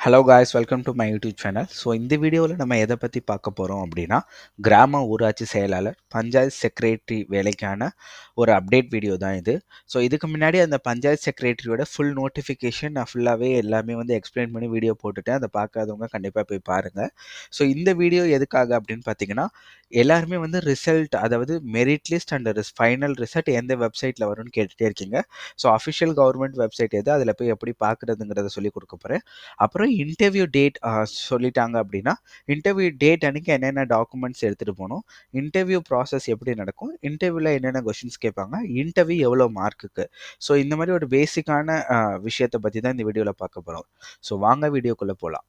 Hello guys welcome to my YouTube channel so இந்த வீடியோவில் நம்ம எதை பற்றி பார்க்க போகிறோம் அப்படின்னா கிராம ஊராட்சி செயலாளர் பஞ்சாயத்து செக்ரட்டரி வேலைக்கான ஒரு அப்டேட் வீடியோ தான் இது. ஸோ இதுக்கு முன்னாடி அந்த பஞ்சாயத்து செக்ரட்டரியோட ஃபுல் நோட்டிஃபிகேஷன் நான் ஃபுல்லாகவே எல்லாமே வந்து எக்ஸ்பிளைன் பண்ணி வீடியோ போட்டுட்டேன். அதை பார்க்காதவங்க கண்டிப்பாக போய் பாருங்கள் ஸோ இந்த வீடியோ எதுக்காக அப்படின்னு பார்த்தீங்கன்னா எல்லாருமே வந்து ரிசல்ட் அதாவது மெரிட் லிஸ்ட் அண்ட் ரிஸ் ஃபைனல் ரிசல்ட் எந்த வெப்சைட்டில் வரும்னு கேட்டுகிட்டே இருக்கீங்க. ஸோ அஃபிஷியல் கவர்மெண்ட் வெப்சைட் எது அதில் போய் எப்படி பார்க்குறதுங்கிறத சொல்லி கொடுக்க போகிறேன் அப்புறம் இன்டர்வியூ டேட் சொல்லிட்டாங்க அப்படின்னா இன்டர்வியூ டேட் அன்றைக்கி என்னென்ன டாக்குமெண்ட்ஸ் எடுத்துகிட்டு போகணும் இன்டர்வியூ ப்ராசஸ் எப்படி நடக்கும் இன்டர்வியூவில் என்னென்ன கொஷின்ஸ் கேட்பாங்க இன்டர்வியூ எவ்வளோ மார்க்குக்கு ஸோ இந்த மாதிரி ஒரு பேசிக்கான விஷயத்தை பற்றி தான் இந்த வீடியோவில் பார்க்க போகிறோம் ஸோ வாங்க வீடியோக்குள்ளே போகலாம்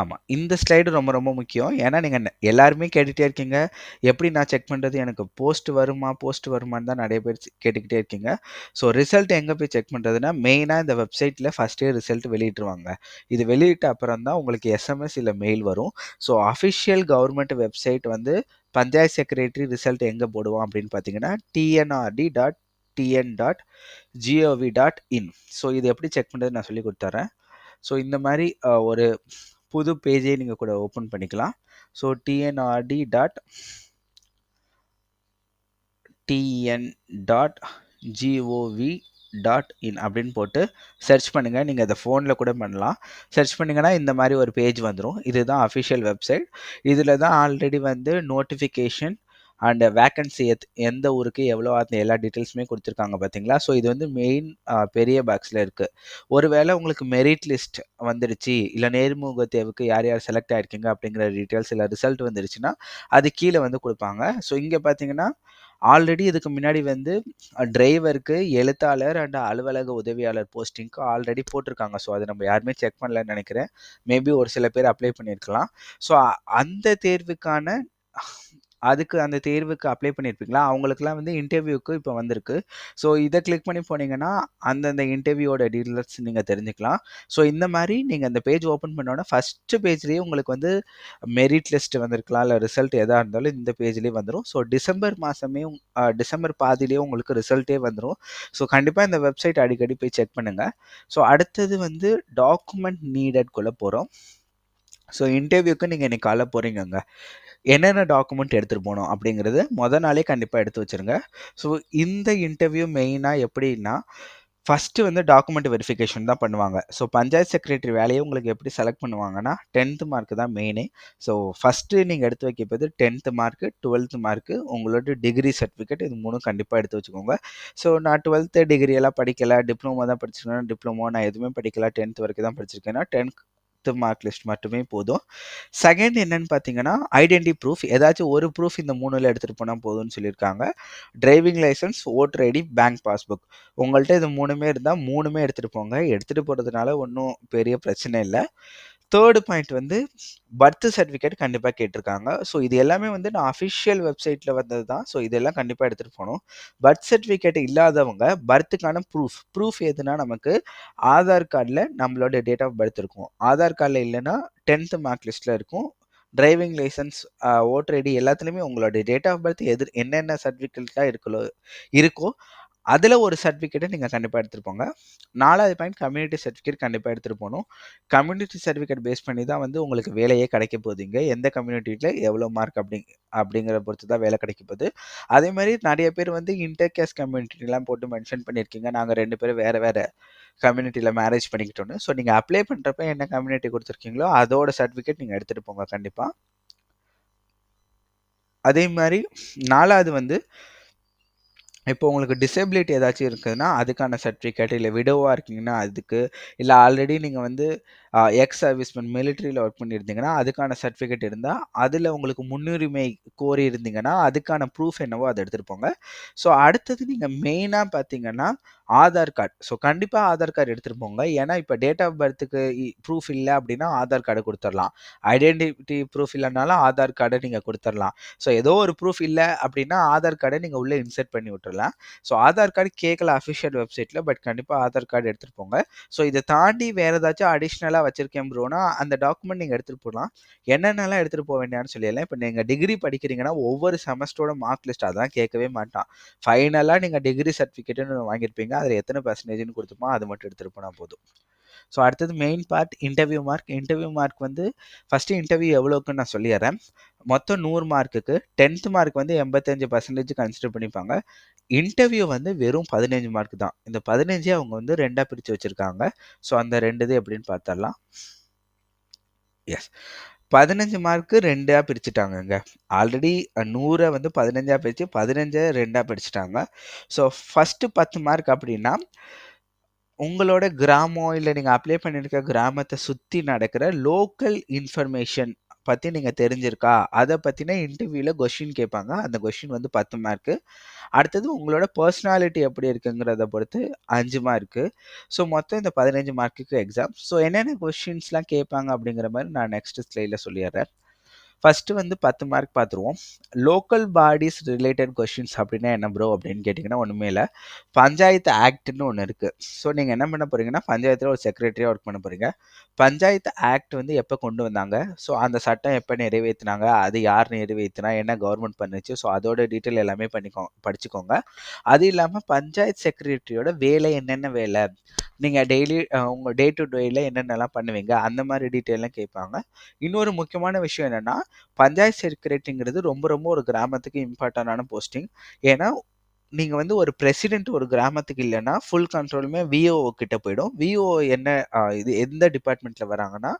ஆமாம் இந்த ஸ்லைடு ரொம்ப ரொம்ப முக்கியம். ஏன்னா நீங்கள் எல்லாருமே கேட்டுகிட்டே இருக்கீங்க. எப்படி நான் செக் பண்ணுறது எனக்கு போஸ்ட் வருமா? போஸ்ட் வருமானு தான் நிறைய பேர் கேட்டுக்கிட்டே இருக்கீங்க. ஸோ ரிசல்ட் எங்கே போய் செக் பண்ணுறதுனா மெயினாக இந்த வெப்சைட்டில் ஃபஸ்ட்டே ரிசல்ட் வெளியிட்டுருவாங்க. இது வெளியிட்ட அப்புறம் தான் உங்களுக்கு எஸ்எம்எஸ் இல்லை மெயில் வரும். ஸோ அஃபிஷியல் கவர்மெண்ட் வெப்சைட் வந்து பஞ்சாயத்து செக்ரட்டரி ரிசல்ட் எங்கே போடுவோம் அப்படின்னு பார்த்தீங்கன்னா TNRD dot TN dot GOV dot in so இது எப்படி செக் பண்ணுறது நான் சொல்லி கொடுத்துட்றேன் ஸோ இந்த மாதிரி ஒரு புது பேஜே நீங்கள் கூட ஓப்பன் பண்ணிக்கலாம். So TNRD dot TN dot GOV dot in அப்படின்னு போட்டு சர்ச் பண்ணுங்கள் நீங்கள் அதை ஃபோனில் கூட பண்ணலாம். சர்ச் பண்ணிங்கன்னா இந்த மாதிரி ஒரு பேஜ் வந்துடும் இதுதான் அஃபிஷியல் வெப்சைட் இதில் தான் ஆல்ரெடி வந்து நோட்டிஃபிகேஷன் அண்ட் வேக்கன்சி எத் எந்த ஊருக்கு எவ்வளோ அந்த எல்லா டீட்டெயில்ஸுமே கொடுத்துருக்காங்க பார்த்தீங்களா ஸோ இது வந்து மெயின் பெரிய பாக்ஸில் இருக்குது ஒருவேளை உங்களுக்கு மெரிட் லிஸ்ட் வந்துடுச்சு இல்லை நேர்முக தேர்வுக்கு யார் யார் செலக்ட் ஆகிருக்கீங்க அப்படிங்கிற டீட்டெயில்ஸ் இல்லை ரிசல்ட் வந்துருச்சுன்னா அது கீழே வந்து கொடுப்பாங்க. ஸோ இங்கே பார்த்தீங்கன்னா ஆல்ரெடி இதுக்கு முன்னாடி வந்து டிரைவருக்கு எழுத்தாளர் அண்ட் அலுவலக உதவியாளர் போஸ்டிங்க்கு ஆல்ரெடி போட்டிருக்காங்க. ஸோ அதை நம்ம யாருமே செக் பண்ணலன்னு நினைக்கிறேன். மேபி ஒரு சில பேர் அப்ளை பண்ணியிருக்கலாம். ஸோ அந்த தேர்வுக்கான அதுக்கு அந்த தேர்வுக்கு அப்ளை பண்ணியிருப்பீங்களா அவங்களுக்குலாம் வந்து இன்டர்வியூக்கு இப்போ வந்திருக்கு. ஸோ இதை கிளிக் பண்ணி போனீங்கன்னா அந்தந்த இன்டர்வியூவோட டீட்டெயில்ஸ் நீங்கள் தெரிஞ்சுக்கலாம். ஸோ இந்த மாதிரி நீங்கள் அந்த பேஜ் ஓப்பன் பண்ணோன்னா ஃபஸ்ட்டு பேஜ்லேயே உங்களுக்கு வந்து மெரிட் லிஸ்ட் வந்திருக்கலாம். இல்லை ரிசல்ட் எதாக இருந்தாலும் இந்த பேஜ்லேயே வந்துடும் ஸோ டிசம்பர் மாதமே டிசம்பர் பாதிலேயே உங்களுக்கு ரிசல்ட்டே வந்துடும் ஸோ கண்டிப்பாக இந்த வெப்சைட் அடிக்கடி போய் செக் பண்ணுங்கள் ஸோ அடுத்தது வந்து டாக்குமெண்ட் நீடட்குள்ளே போகிறோம் ஸோ இன்டர்வியூக்கு நீங்கள் இன்றைக்கி காலை போகிறீங்கங்க என்னென்ன டாக்குமெண்ட் எடுத்துகிட்டு போகணும் அப்படிங்கிறது மொதல் நாளே கண்டிப்பாக எடுத்து வச்சுருங்க. ஸோ இந்த இன்டர்வியூ மெயினாக எப்படின்னா ஃபஸ்ட்டு வந்து டாக்குமெண்ட் வெரிஃபிகேஷன் தான் பண்ணுவாங்க. ஸோ பஞ்சாயத்து செக்ரட்டரி வேலையை உங்களுக்கு எப்படி செலக்ட் பண்ணுவாங்கன்னா டென்த்து மார்க்கு தான் மெயினே ஸோ ஃபஸ்ட்டு நீங்கள் எடுத்து வைக்கப்போது டென்த்து மார்க்கு டுவெல்த்து மார்க்கு உங்களோட டிகிரி சர்டிஃபிகேட் இது மூணும் கண்டிப்பாக எடுத்து வச்சுக்கோங்க. ஸோ நான் டுவெல்த்து டிகிரி எல்லாம் படிக்கலை டிப்ளமோ தான் படிச்சிருக்கேன். டிப்ளமோ நான் எதுவுமே படிக்கல டென்த் வரைக்கும் தான் படிச்சிருக்கேன்னா டென்த் பத்து மார்க் லிஸ்ட் மட்டுமே போதும். செகண்ட் என்னன்னு பார்த்தீங்கன்னா ஐடென்டி ப்ரூஃப் ஏதாச்சும் ஒரு ப்ரூஃப் இந்த மூணில் எடுத்துகிட்டு போனால் போதும்னு சொல்லியிருக்காங்க. Driving licence voter ID bank passbook உங்கள்கிட்ட இது மூணுமே இருந்தால் மூணுமே எடுத்துகிட்டு போங்க. எடுத்துகிட்டு போகிறதுனால ஒன்றும் பெரிய பிரச்சனை இல்லை. தேர்டு பாயிண்ட் வந்து பர்த் சர்டிஃபிகேட் கண்டிப்பாக கேட்டிருக்காங்க. ஸோ இது எல்லாமே வந்து நான் அஃபிஷியல் வெப்சைட்டில் வந்தது தான் ஸோ இதெல்லாம் கண்டிப்பாக எடுத்துகிட்டு போகணும். பர்த் சர்டிஃபிகேட் இல்லாதவங்க பர்த்துக்கான ப்ரூஃப் ப்ரூஃப் எதுனா நமக்கு ஆதார் கார்டில் நம்மளோட டேட் ஆஃப் பர்த் இருக்கும். ஆதார் கார்டில் இல்லைன்னா டென்த்து மார்க் லிஸ்ட்டில் இருக்கும். டிரைவிங் லைசன்ஸ் ஓட்டர் ஐடி எல்லாத்துலேயுமே உங்களோட டேட் ஆஃப் பர்த் எது என்னென்ன சர்டிஃபிகேட்லாம் இருக்கலோ இருக்கோ அதில் ஒரு சர்டிஃபிகேட்டை நீங்கள் கண்டிப்பாக எடுத்துகிட்டு போங்க. நாலாவது பாயிண்ட் கம்யூனிட்டி சர்டிஃபிகேட் கண்டிப்பாக எடுத்துகிட்டு போகணும். கம்யூனிட்டி சர்டிஃபிகேட் பேஸ் பண்ணி தான் வந்து உங்களுக்கு வேலையே கிடைக்க போகுதுங்க எந்த கம்யூனிட்டியில் எவ்வளோ மார்க் அப்படி அப்படிங்கிற பொறுத்து தான் வேலை கிடைக்க போகுது. அதே மாதிரி நிறைய பேர் வந்து இன்டர் கேஸ் கம்யூனிட்டிலாம் போட்டு மென்ஷன் பண்ணியிருக்கீங்க. நாங்கள் ரெண்டு பேரும் வேறு வேறு கம்யூனிட்டியில் மேரேஜ் பண்ணிக்கிட்டோன்னு ஸோ நீங்கள் அப்ளை பண்ணுறப்ப என்ன கம்யூனிட்டி கொடுத்துருக்கீங்களோ அதோட சர்டிஃபிகேட் நீங்கள் எடுத்துகிட்டு போங்க கண்டிப்பாக அதே மாதிரி நாலாவது வந்து இப்போ உங்களுக்கு டிசபிலிட்டி ஏதாச்சும் இருக்குதுன்னா அதுக்கான சர்டிஃபிகேட் இல்லை விடோவாக இருக்கீங்கன்னா அதுக்கு இல்லை ஆல்ரெடி நீங்கள் வந்து எக்ஸ் சர்வீஸ்மேன் மிலிட்ரியில் ஒர்க் பண்ணியிருந்தீங்கன்னா அதுக்கான சர்டிஃபிகேட் இருந்தால் அதில் உங்களுக்கு முன்னுரிமை கோரி இருந்தீங்கன்னா அதுக்கான ப்ரூஃப் என்னவோ அதை எடுத்துகிட்டு போங்க. ஸோ அடுத்தது நீங்கள் மெயினாக பார்த்தீங்கன்னா ஆதார் கார்டு ஸோ கண்டிப்பாக ஆதார் கார்டு எடுத்துகிட்டு போங்க. ஏன்னா இப்போ டேட் ஆஃப் பர்த்துக்கு ப்ரூஃப் இல்லை அப்படின்னா ஆதார் கார்டு கொடுத்துடலாம். ஐடென்டிட்டி ப்ரூஃப் இல்லைனாலும் ஆதார் கார்டை நீங்கள் கொடுத்துடலாம். ஸோ ஏதோ ஒரு ப்ரூஃப் இல்லை அப்படின்னா ஆதார் கார்டை நீங்கள் உள்ளே இன்சர்ட் பண்ணி விட்டுறலாம். ஸோ ஆதார் கார்டு கேட்கல அஃபிஷியல் வெப்சைட்டில் பட் கண்டிப்பாக ஆதார் கார்டு எடுத்துகிட்டு போங்க. ஸோ இதை தாண்டி வேறு ஏதாச்சும் அடிஷ்னலாக வச்சிருக்கேன் ப்ரோனா அந்த டாக்குமெண்ட் நீங்கள் எடுத்துகிட்டு போகலாம் என்னென்னலாம் எடுத்துகிட்டு போக வேண்டியான்னு சொல்லிடலாம் இப்போ நீங்கள் டிகிரி படிக்கிறீங்கன்னா ஒவ்வொரு செமஸ்டரோட மார்க் லிஸ்ட் அதான் கேட்கவே மாட்டான். ஃபைனலாக நீங்கள் டிகிரி சர்டிஃபிகேட்டுன்னு வாங்கியிருப்பீங்க. அதில் எத்தனை பர்சன்டேஜ்னு கொடுத்துப்போம் அது மட்டும் எடுத்துகிட்டு போனால் போதும். ஸோ அடுத்தது main part interview mark interview mark வந்து ஃபஸ்ட்டு இன்டர்வியூ எவ்வளோக்குன்னு நான் சொல்லிடுறேன். மொத்தம் நூறு மார்க்குக்கு டென்த் மார்க் வந்து எண்பத்தஞ்சு பர்சன்டேஜ் கன்சிடர் பண்ணிப்பாங்க. இன்டர்வியூ வந்து வெறும் பதினஞ்சு மார்க் தான். இந்த பதினஞ்சே அவங்க வந்து ரெண்டாக பிரித்து வச்சுருக்காங்க. ஸோ அந்த ரெண்டு இது எப்படின்னு பார்த்தரலாம் எஸ் பதினஞ்சு மார்க்கு ரெண்டாக பிரிச்சுட்டாங்கங்க ஆல்ரெடி நூறை வந்து பதினஞ்சாக பிரித்து பதினஞ்சை ரெண்டாக பிரிச்சுட்டாங்க. ஸோ ஃபஸ்ட்டு பத்து மார்க் அப்படின்னா உங்களோட கிராமம் இல்லை நீங்கள் அப்ளை பண்ணியிருக்க கிராமத்தை சுற்றி நடக்கிற லோக்கல் இன்ஃபர்மேஷன் பற்றி நீங்கள் தெரிஞ்சிருக்கா? அதை பற்றின இன்டர்வியூவில் கொஷின் கேட்பாங்க. அந்த கொஷின் வந்து பத்து மார்க்கு அடுத்தது உங்களோட பர்சனாலிட்டி எப்படி இருக்குங்கிறத பொறுத்து அஞ்சு மார்க்கு ஸோ மொத்தம் இந்த பதினஞ்சு மார்க்குக்கு எக்ஸாம் ஸோ என்னென்ன கொஷின்ஸ்லாம் கேட்பாங்க அப்படிங்கிற மாதிரி நான் நெக்ஸ்ட் ஸ்லைடில் சொல்லிடுறேன். ஃபஸ்ட்டு வந்து பத்து மார்க் பார்த்துருவோம் லோக்கல் பாடிஸ் ரிலேட்டட் கொஷின்ஸ் அப்படின்னா என்ன ப்ரோ அப்படின்னு கேட்டிங்கன்னா ஒன்றுமே இல்லை. பஞ்சாயத்து ஆக்ட்னு ஒன்று இருக்குது ஸோ நீங்கள் என்ன பண்ண போகிறீங்கன்னா பஞ்சாயத்தில் ஒரு செக்ரட்டரியாக ஒர்க் பண்ண போகிறீங்க பஞ்சாயத்து ஆக்ட் வந்து எப்போ கொண்டு வந்தாங்க? ஸோ அந்த சட்டம் எப்போ நிறைவேற்றினாங்க அது யார் நிறைவேற்றினா என்ன கவர்மெண்ட் பண்ணுச்சு? ஸோ அதோட டீட்டெயில் எல்லாமே பண்ணிக்கோ படிச்சுக்கோங்க. அது இல்லாமல் பஞ்சாயத்து செக்ரட்டரியோட வேலை என்னென்ன வேலை? நீங்கள் டெய்லி உங்கள் டே டு டேயில் என்னென்னலாம் பண்ணுவீங்க? அந்த மாதிரி டீட்டெயிலாம் கேட்பாங்க இன்னொரு முக்கியமான விஷயம் என்னென்னா பஞ்சாயத்து செக்ரட்டரிங்கிறது ரொம்ப ரொம்ப ஒரு கிராமத்துக்கு இம்பார்ட்டண்டான போஸ்டிங் ஏன்னா நீங்கள் வந்து ஒரு பிரசிடென்ட் ஒரு கிராமத்துக்கு இல்லைன்னா ஃபுல் கண்ட்ரோலுமே விஓ கிட்ட போயிடும். விஓ என்ன இது எந்த டிபார்ட்மெண்ட்டில் வராங்கன்னா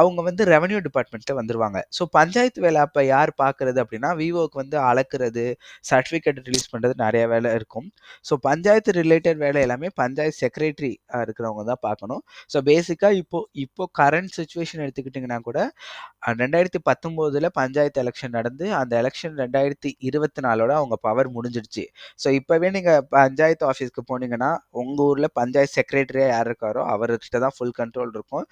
அவங்க வந்து ரெவன்யூ டிபார்ட்மெண்ட்டில் வந்துருவாங்க. ஸோ பஞ்சாயத்து வேலை அப்போ யார் பார்க்குறது அப்படின்னா விவோக்கு வந்து அளக்குறது சர்டிஃபிகேட் ரிலீஸ் பண்ணுறது நிறைய வேலை இருக்கும். ஸோ பஞ்சாயத்து ரிலேட்டட் வேலை எல்லாமே பஞ்சாயத்து செக்ரட்டரி இருக்கிறவங்க தான் பார்க்கணும் ஸோ பேசிக்காக இப்போ இப்போ கரண்ட் சுச்சுவேஷன் எடுத்துக்கிட்டிங்கன்னா கூட ரெண்டாயிரத்தி பத்தொம்போதில் பஞ்சாயத்து எலெக்ஷன் நடந்து அந்த எலெக்ஷன் ரெண்டாயிரத்தி இருபத்தி நாலோட அவங்க பவர் முடிஞ்சிடுச்சு. ஸோ இப்போவே நீங்கள் பஞ்சாயத்து ஆஃபீஸ்க்கு போனீங்கன்னா உங்கள் ஊரில் பஞ்சாயத்து செக்ரட்டரியாக யார் இருக்காரோ அவர்கிட்ட தான் ஃபுல் கண்ட்ரோல் இருக்கும்.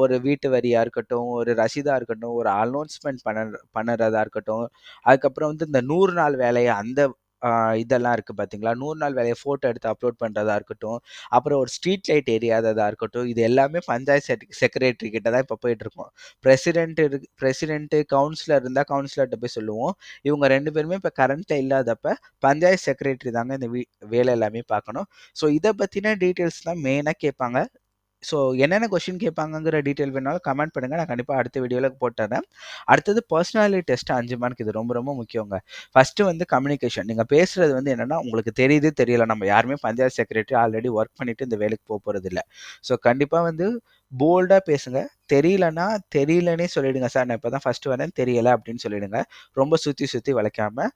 ஒரு வீட்டு வரியார் இருக்கட்டும் ஒரு ரசீதாக இருக்கட்டும் ஒரு அனௌன்ஸ்மெண்ட் பண்ண பண்ணுறதா இருக்கட்டும். அதுக்கப்புறம் வந்து இந்த நூறு நாள் வேலையை அந்த இதெல்லாம் இருக்குது பார்த்தீங்களா நூறு நாள் வேலையை ஃபோட்டோ எடுத்து அப்லோட் பண்ணுறதா இருக்கட்டும். அப்புறம் ஒரு ஸ்ட்ரீட் லைட் எரியாததாக இருக்கட்டும். இது எல்லாமே பஞ்சாயத்து செக் செக்ரட்டரி கிட்ட தான் இப்போ போயிட்டுருக்கோம். பிரசிடென்ட் இரு பிரசிடென்ட்டு கவுன்சிலர் இருந்தால் கவுன்சிலர்கிட்ட போய் சொல்லுவோம். இவங்க ரெண்டு பேருமே இப்போ கரண்ட்டில் இல்லாதப்ப பஞ்சாயத்து செக்ரட்டரி தாங்க இந்த வீ வேலை எல்லாமே பார்க்கணும். ஸோ இதை பற்றின டீட்டெயில்ஸ் தான் மெயினாக கேட்பாங்க. ஸோ என்னென்ன கொஷின் கேட்பாங்கங்கிற டீட்டெயில் வேணாலும் கமெண்ட் பண்ணுங்கள் நான் கண்டிப்பாக அடுத்த வீடியோவில் போட்டுறேன். அடுத்தது பர்சனாலிட்டி டெஸ்ட் அஞ்சு மார்க் இது ரொம்ப ரொம்ப முக்கியங்க. ஃபஸ்ட்டு வந்து கம்யூனிகேஷன் நீங்கள் பேசுகிறது வந்து என்னென்னா உங்களுக்கு தெரியுது தெரியல. நம்ம யாருமே பஞ்சாயத்து செக்ரட்டரி ஆல்ரெடி ஒர்க் பண்ணிவிட்டு இந்த வேலைக்கு போக போகிறது இல்லை. ஸோ கண்டிப்பாக வந்து போல்டாக பேசுங்க. தெரியலனா தெரியலனே சொல்லிடுங்க. சார் நான் இப்போ தான் ஃபஸ்ட்டு வரேன் தெரியலை அப்படின்னு சொல்லிடுங்க. ரொம்ப சுற்றி சுற்றி வளைக்காமல்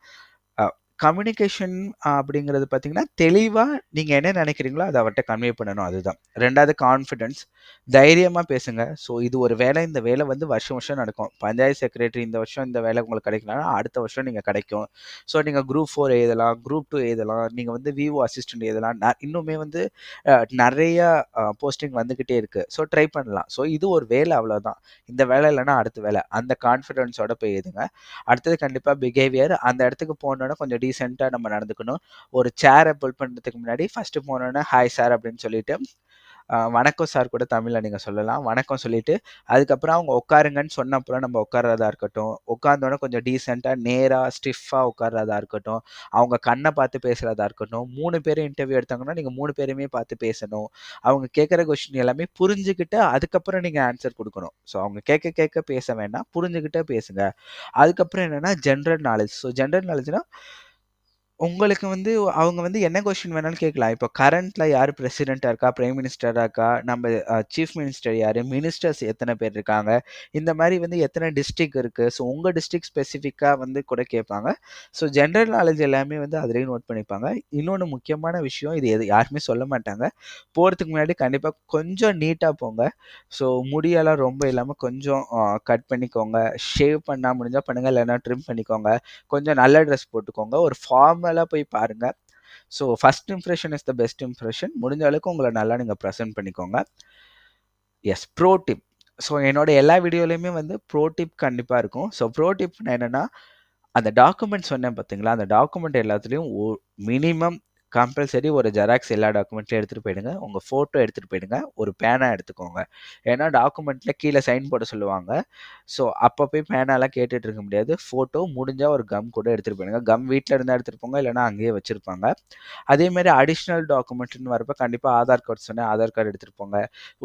கம்யூனிகேஷன் அப்படிங்கிறது பார்த்தீங்கன்னா தெளிவாக நீங்கள் என்ன நினைக்கிறீங்களோ அதை அவர்கிட்ட கன்வே பண்ணணும். அதுதான். ரெண்டாவது கான்ஃபிடென்ஸ் தைரியமாக பேசுங்க. ஸோ இது ஒரு வேலை இந்த வேலை வந்து வருஷம் வருஷம் நடக்கும். பஞ்சாயத்து செக்ரட்டரி இந்த வருஷம் இந்த வேலை உங்களுக்கு கிடைக்கலன்னா அடுத்த வருஷம் நீங்கள் கிடைக்கும். ஸோ நீங்கள் குரூப் ஃபோர் எழுதலாம் குரூப் டூ எழுதலாம் நீங்கள் வந்து விவோ அசிஸ்டன்ட் எழுதலாம். இன்னுமே வந்து நிறைய போஸ்டிங் வந்துக்கிட்டே இருக்குது ஸோ ட்ரை பண்ணலாம். ஸோ இது ஒரு வேலை அவ்வளோதான் இந்த வேலை இல்லைன்னா அடுத்த வேலை. அந்த கான்ஃபிடென்ஸோட போய் எழுதுங்க. அடுத்தது கண்டிப்பாக பிஹேவியர் அந்த இடத்துக்கு போனோன்னா கொஞ்சம் டீசெண்டாக நம்ம நடந்துக்கணும். ஒரு சேரை புல் பண்ணுறதுக்கு முன்னாடி ஃபஸ்ட்டு போனோன்னே ஹாய் சார் அப்படின்னு சொல்லிட்டு வணக்கம் சார் கூட தமிழில் நீங்கள் சொல்லலாம். வணக்கம் சொல்லிட்டு அதுக்கப்புறம் அவங்க உட்காருங்கன்னு சொன்னப்புறம் நம்ம உட்கார்றதா இருக்கட்டும். உட்காந்தோடனே கொஞ்சம் டீசெண்டாக நேராக ஸ்டிஃபாக உட்கார்றதா இருக்கட்டும். அவங்க கண்ணை பார்த்து பேசுகிறதா இருக்கட்டும். மூணு பேரும் இன்டர்வியூ எடுத்தாங்கன்னா நீங்கள் மூணு பேருமே பார்த்து பேசணும். அவங்க கேட்குற கொஸ்டின் எல்லாமே புரிஞ்சுக்கிட்டு அதுக்கப்புறம் நீங்கள் ஆன்சர் கொடுக்கணும். ஸோ அவங்க கேட்க கேட்க பேச வேண்டாம். புரிஞ்சுக்கிட்டே பேசுங்க. அதுக்கப்புறம் என்னென்னா ஜென்ரல் நாலேஜ் ஸோ ஜென்ரல் நாலேஜ்னால் உங்களுக்கு வந்து அவங்க வந்து என்ன கொஸ்டின் வேணாலும் கேட்கலாம். இப்போ கரண்ட்ல யார் பிரசிடென்ட்டாக இருக்கா? பிரைம் மினிஸ்டராக இருக்கா? நம்ம சீஃப் மினிஸ்டர் யார்? மினிஸ்டர்ஸ் எத்தனை பேர் இருக்காங்க? இந்த மாதிரி வந்து எத்தனை டிஸ்ட்ரிக் இருக்குது ஸோ உங்கள் டிஸ்ட்ரிக் ஸ்பெசிஃபிக்காக வந்து கூட கேட்பாங்க. ஸோ ஜென்ரல் நாலேஜ் எல்லாமே வந்து அதுலேயும் நோட் பண்ணிப்பாங்க. இன்னொன்று முக்கியமான விஷயம் இது எது யாருமே சொல்ல மாட்டாங்க. போகிறதுக்கு முன்னாடி கண்டிப்பாக கொஞ்சம் நீட்டாக போங்க. ஸோ முடியெல்லாம் ரொம்ப இல்லாமல் கொஞ்சம் கட் பண்ணிக்கோங்க. ஷேவ் பண்ணால் முடிஞ்சால் பண்ணுங்கள் இல்லைன்னா ட்ரிம் பண்ணிக்கோங்க. கொஞ்சம் நல்ல ட்ரெஸ் போட்டுக்கோங்க. ஒரு ஃபார்மலாக போய் பாருங்கள் so first impression is the best impression முடிஞ்ச அளவுக்கு உங்களை நல்லா நீங்கள் ப்ரெசென்ட் பண்ணிக்கோங்க. எஸ் ப்ரோ டிப் ஸோ என்னோட எல்லா வீடியோலையுமே வந்து ப்ரோ டிப் கண்டிப்பாக இருக்கும். ஸோ ப்ரோ டிப் என்னென்னா அந்த டாக்குமெண்ட் சொன்னேன் பார்த்தீங்களா அந்த டாக்குமெண்ட் எல்லாத்துலேயும் மினிமம் கம்பல்சரி ஒரு ஜெராக்ஸ் எல்லா டாக்குமெண்ட்லையும் எடுத்துகிட்டு போயிடுங்க. உங்கள் ஃபோட்டோ எடுத்துகிட்டு போயிடுங்க. ஒரு பேனா எடுத்துக்கோங்க. ஏன்னா டாக்குமெண்ட்டில் கீழே சைன் போட சொல்லுவாங்க. ஸோ அப்போ போய் பேனாலாம் கேட்டுட்டு இருக்க முடியாது. ஃபோட்டோ முடிஞ்சால் ஒரு கம் கூட எடுத்துகிட்டு போயிடுங்க. கம் வீட்டில் இருந்தால் எடுத்துகிட்டு போங்க. இல்லைனா அங்கேயே வச்சுருப்பாங்க. அதேமாரி அடிஷ்னல் டாக்குமெண்ட்னு வரப்போ கண்டிப்பாக ஆதார் கார்டு சொன்னேன். ஆதார் கார்டு எடுத்துகிட்டு போங்க.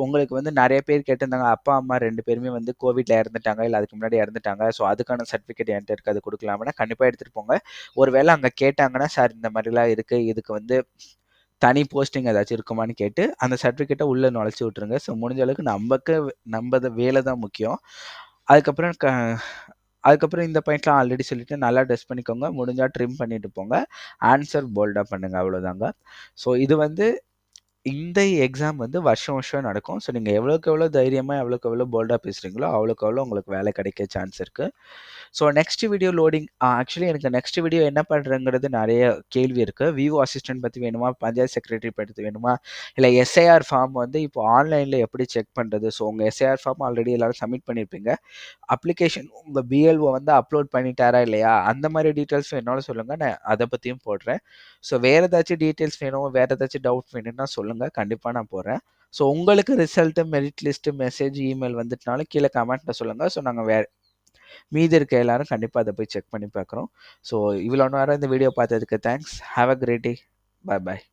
உங்களுக்கு வந்து நிறைய பேர் கேட்டிருந்தாங்க. அப்பா அம்மா ரெண்டு பேருமே வந்து கோவிட்ல இறந்துட்டாங்க. இல்லை அதுக்கு முன்னாடி இறந்துட்டாங்க. ஸோ அதுக்கான சர்டிஃபிகேட் என்கிட்ட இருக்குது அது கொடுக்கலாம்னா கண்டிப்பாக எடுத்துகிட்டு போங்க. ஒருவேளை அங்கே கேட்டாங்கன்னா சார் இந்த மாதிரிலாம் இருக்குது இதுக்கு வந்து தனி போஸ்டிங் ஏதாச்சும் இருக்குமான்னு கேட்டு அந்த சர்டிஃபிகேட்டை உள்ளே நுழைச்சி விட்ருங்க ஸோ முடிஞ்ச அளவுக்கு நமக்கு நம்ம வேலை தான் முக்கியம். அதுக்கப்புறம் க அதுக்கப்புறம் இந்த பாயிண்ட்லாம் ஆல்ரெடி சொல்லிட்டு நல்லா ட்ரெஸ் பண்ணிக்கோங்க. முடிஞ்சால் ட்ரிம் பண்ணிட்டு போங்க. ஆன்சர் போல்டாக பண்ணுங்கள் அவ்வளோதாங்க ஸோ இது வந்து இந்த எக்ஸாம் வந்து வருஷம் வருஷம் நடக்கும். ஸோ நீங்கள் எவ்வளோக்கு எவ்வளோ தைரியமாக எவ்வளோக்கு எவ்வளோ போல்டாக பேசுகிறீங்களோ அவ்வளோக்கு எவ்வளோ உங்களுக்கு வேலை கிடைக்க சான்ஸ் இருக்குது so next video loading actually எனக்கு நெக்ஸ்ட் வீடியோ என்ன பண்ணுறங்கிறது நிறைய கேள்வி இருக்குது விவோ அசிஸ்டன்ட் பற்றி வேணுமா? பஞ்சாயத்து செக்ரட்டரி பற்றி வேணுமா? இல்லை எஸ்ஐஆர் ஃபார்ம் வந்து இப்போ ஆன்லைனில் எப்படி செக் பண்ணுறது ஸோ உங்கள் எஸ்ஐஆர் ஃபார்ம் ஆல்ரெடி எல்லோரும் சப்மிட் பண்ணியிருப்பீங்க அப்ளிகேஷன் உங்கள் பிஎல்ஓ வந்து அப்லோட் பண்ணிட்டாரா இல்லையா? அந்த மாதிரி டீட்டெயில்ஸ் வேணாலும் சொல்லுங்கள் நான் அதை பற்றியும் போடுறேன். ஸோ வேறு ஏதாச்சும் டீட்டெயில்ஸ் வேணும்? வேறு ஏதாச்சும் டவுட் வேணும்னா சொல்லுங்கள் கண்டிப்பாக நான் போடுறேன் ஸோ உங்களுக்கு result merit list message email வந்துட்டுனாலும் கீழே கமெண்ட்டில் சொல்லுங்கள் ஸோ நாங்கள் வே மீதி இருக்க எல்லாரும் கண்டிப்பாக அதை போய் செக் பண்ணி பார்க்குறோம். ஸோ இவ்வளோ நேரம் இந்த வீடியோ பார்த்ததுக்கு thanks have a great day bye bye